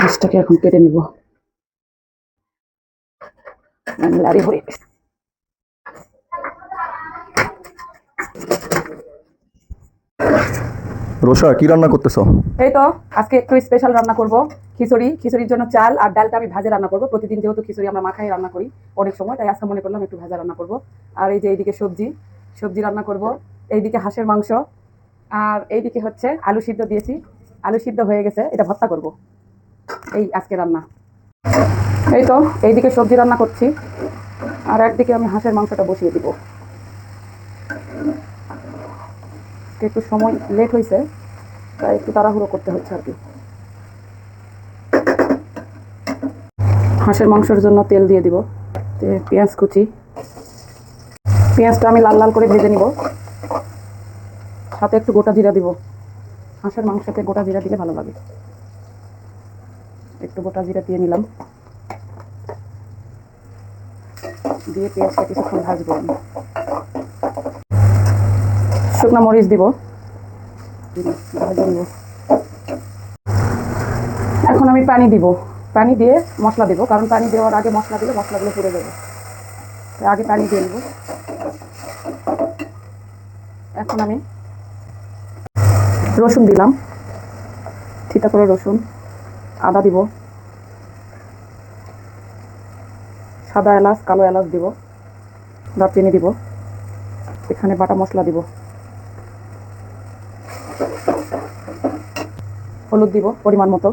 মাছটাকে এখন কেটে নিব। আমি লাড়ি ভরে গেছি। রোশা কি রান্না করতেছো? এই তো আজকে একটু স্পেশাল রান্না করব। খিচুড়ি খিচুড়ির জন্য চাল আর ডালটা আমি ভাজে রান্না করব। প্রতিদিন যেহেতু খিচুড়ি আমরা মাখাই রান্না করি অনেক সময় তাই আজকে মনে করলাম একটু ভাজা রান্না করব। আর এই যে এইদিকে সবজি সবজি রান্না করব। এইদিকে হাঁসের মাংস আর এইদিকে হচ্ছে আলু সিদ্ধ দিয়েছি। আলু সিদ্ধ হয়ে গেছে এটা ভর্তা করব। এই আজকে রান্না। এই তো, এইদিকে সবজি রান্না করছি। আর একদিকে আমি হাঁসের মাংসটা বসিয়ে দিব। একটু সময় লেট হয়েছে তাই একটু তাড়াহুড়ো করতে হচ্ছে আর কি। হাঁসের মাংসের জন্য তেল দিয়ে দিব পেঁয়াজ কুচি। পেঁয়াজটা আমি লাল লাল করে ভেজে নিব। সাথে একটু গোটা জিরা দিব। হাঁসের মাংসতে গোটা জিরা দিলে ভালো লাগে। একটু গোটা জিরা দিয়ে নিলাম। দিয়ে পেঁয়াজটা কিছুক্ষণ ভাজবো। শুকনো মরিচ দিব। এখন আমি পানি দিব। পানি দিয়ে মশলা দেবো, কারণ পানি দেওয়ার আগে মশলা দিলে মশলাগুলো পুড়ে যাবে। আগে পানি দিয়ে নেব। এখন আমি রসুন দিলাম। ঠিকা করে রসুন। আদা দিব। সাদা এলাচ, কালো এলাচ দিব। দারচিনি দিব। এখানে বাটা মশলা দিব। হলুদ দিব পরিমাণ মতো।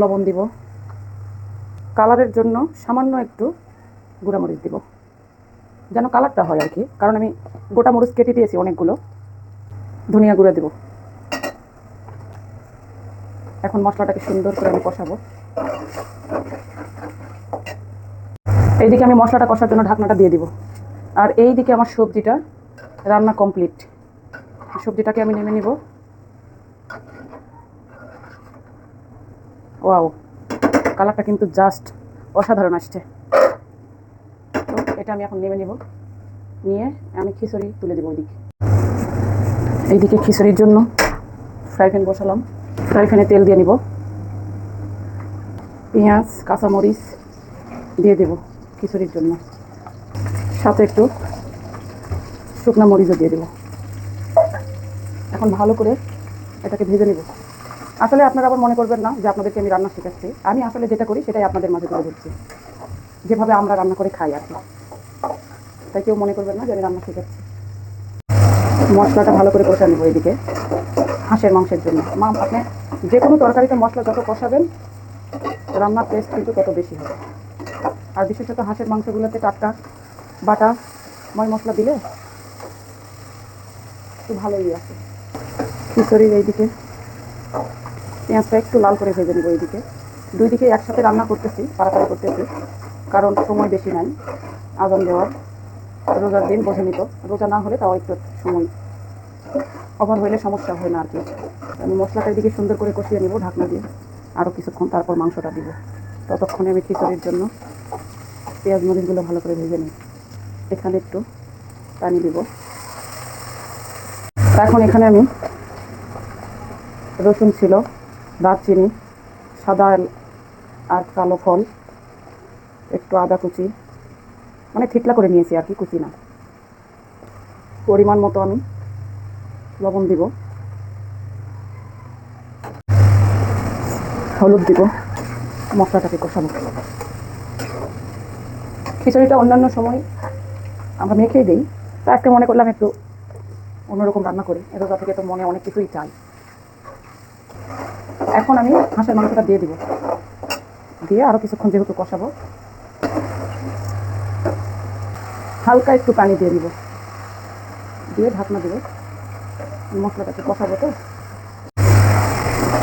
লবণ দিব। কালারের জন্য সামান্য একটু গুঁড়া মরিচ দিব। যেন কালারটা হয় আর কি। কারণ আমি গোটা মরিচ কেটে দিয়েছি অনেকগুলো। ধনিয়া গুঁড়া দিব। এখন মশলাটাকে সুন্দর করে আমি কষাবো। এইদিকে আমি মশলাটা কষার জন্য ঢাকনাটা দিয়ে দিব। আর এই দিকে আমার সবজিটা রান্না কমপ্লিট। সবজিটাকে আমি নেমে নিব। ওয়াও, কালারটা কিন্তু জাস্ট অসাধারণ আসছে। তো এটা আমি এখন নেমে নিব। নিয়ে আমি খিচুড়ি তুলে দেবো ওইদিকে। এইদিকে খিচুড়ির জন্য ফ্রাই প্যান বসালাম। ফ্রাই প্যানে তেল দিয়ে নিব। পেঁয়াজ, কাঁচামরিচ দিয়ে দেব খিচুড়ির জন্য। সাথে একটু শুকনো মরিচও দিয়ে দেব। এখন ভালো করে এটাকে ভেজে নেব। আসলে আপনারা আবার মনে করবেন না যে আপনাদেরকে আমি রান্না শেখাচ্ছি। আমি আসলে যেটা করি সেটাই আপনাদের মাঝে তুলে ধরছি। যেভাবে আমরা রান্না করে খাই আর কি। তাই কেউ মনে করবেন না যে আমি রান্না শেখাচ্ছি। মশলাটা ভালো করে কষা নেব এদিকে। হাঁসের মাংসের জন্য। মা, আপনি যে কোনো তরকারিতে মশলা যত কষাবেন, রান্নার টেস্ট কিন্তু তত বেশি হবে। আর বিশেষত হাঁসের মাংসগুলোতে টাটকা, বাটা, ময় মশলা দিলে একটু ভালোই আছে। খিচুড়ির এইদিকে পেঁয়াজটা একটু লাল করে ভেজে নেব এইদিকে। দুই দিকে একসাথে রান্না করতেছি, তাড়াতাড়ি করতেছি, কারণ সময় বেশি নাই। আজান দেওয়ার, রোজার দিন বোঝে নিত। রোজা না হলে তাও একটু সময় অভাব হইলে সমস্যা হয় না আর কি। আমি মশলাটার দিকে সুন্দর করে কষিয়ে নেব ঢাকনা দিয়ে। আরও কিছুক্ষণ তারপর মাংসটা দিব। ততক্ষণে আমি খিচুড়ির জন্য পেঁয়াজ মরিচগুলো ভালো করে ভেজে নিই এখানে একটু পানি দিব। এখন এখানে আমি রসুন ছিল, দারচিনি, সাদা আর কালো ফল, একটু আদা কুচি মানে থিতলা করে নিয়েছি আর কি, কুচি না। পরিমাণ মতো আমি লবণ দিব। হলুদ দিব। মশলাটাকে কষাবো খিচুড়িটা অন্যান্য সময় আমরা মেখেই দিই। তা আজকে মনে করলাম একটু অন্যরকম রান্না করি। রোজা থেকে তো মনে অনেক কিছুই চাই। এখন আমি হাঁসের মাংসটা দিয়ে দিব। দিয়ে আরও কিছুক্ষণ যেহেতু কষাবো, হালকা একটু পানি দিয়ে দিব। দিয়ে ঢাকনা দিব। মশলাটাকে কষাবো তো?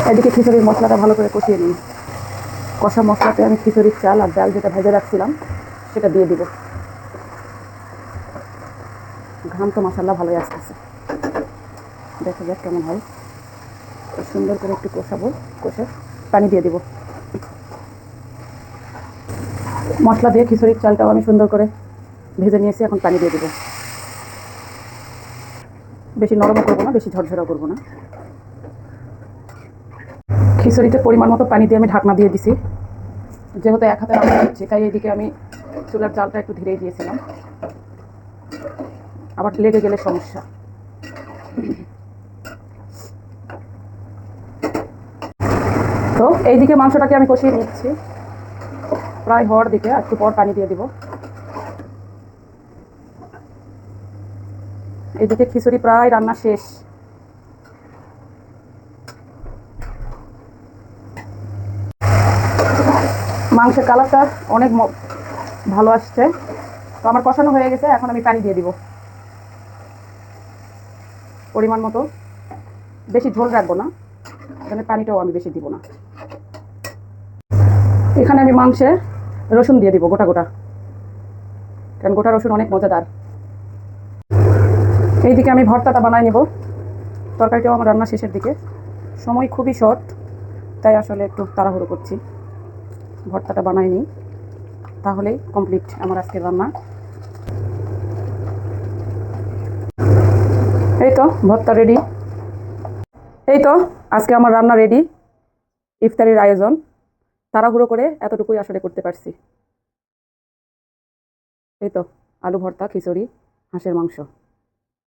এদিকে খিচুড়ির মশলাটা ভালো করে কষিয়ে নিই। কষা মশলাতে আমি খিচুড়ির চাল আর ডাল যেটা ভেজে রাখছিলাম, সেটা দিয়ে দিব। ঘাম তো মশলা ভালোই আসতেছে। দেখা যাক কেমন হয়। সুন্দর করে একটু কষাবো, কষে পানি দিয়ে দিব। মশলা দিয়ে খিচুড়ির চালটাও আমি সুন্দর করে ভেজে নিয়েছি, এখন পানি দিয়ে দিব। বেশি নরমও করব না, বেশি ঝরঝরা করব না। খিচুড়িতে পরিমাণ মতো পানি দিয়ে আমি ঢাকনা দিয়ে দিছি। যেহেতু এক হাতে রান্না করছি, তাই এদিকে আমি চুলার জালটা একটু ধীরে দিয়েছিলাম। আবার লেগে গেলে সমস্যা। তো এইদিকে মাংসটাকে আমি কষিয়ে নিচ্ছি। প্রায় হওয়ার দিকে একটু পর পানি দিয়ে দিব। এইদিকে খিচুড়ি প্রায় রান্না শেষ। মাংসের কালারটা অনেক ভালো আসছে। তো আমার কষানো হয়ে গেছে, এখন আমি পানি দিয়ে দিব। পরিমাণ মতো। বেশি ঝোল রাখব না, এখানে পানিটাও আমি বেশি দিব না। এখানে আমি মাংসে রসুন দিয়ে দিব গোটা গোটা। কারণ গোটা রসুন অনেক মজাদার। এইদিকে আমি ভর্তাটা বানাই নেব। তরকারিটাও আমার রান্না শেষের দিকে। সময় খুবই শর্ট তাই আসলে একটু তাড়াহুড়ো করছি। ভর্তাটা বানাই নিই। তাহলেই কমপ্লিট আমার আজকের রান্না। এই তো, ভর্তা রেডি এই তো, আজকে আমার রান্না রেডি ইফতারির আয়োজন। তাড়াহুড়ো করে এতটুকুই আসলে করতে পারছি। এই তো, আলু ভর্তা, খিচুড়ি, হাঁসের মাংস।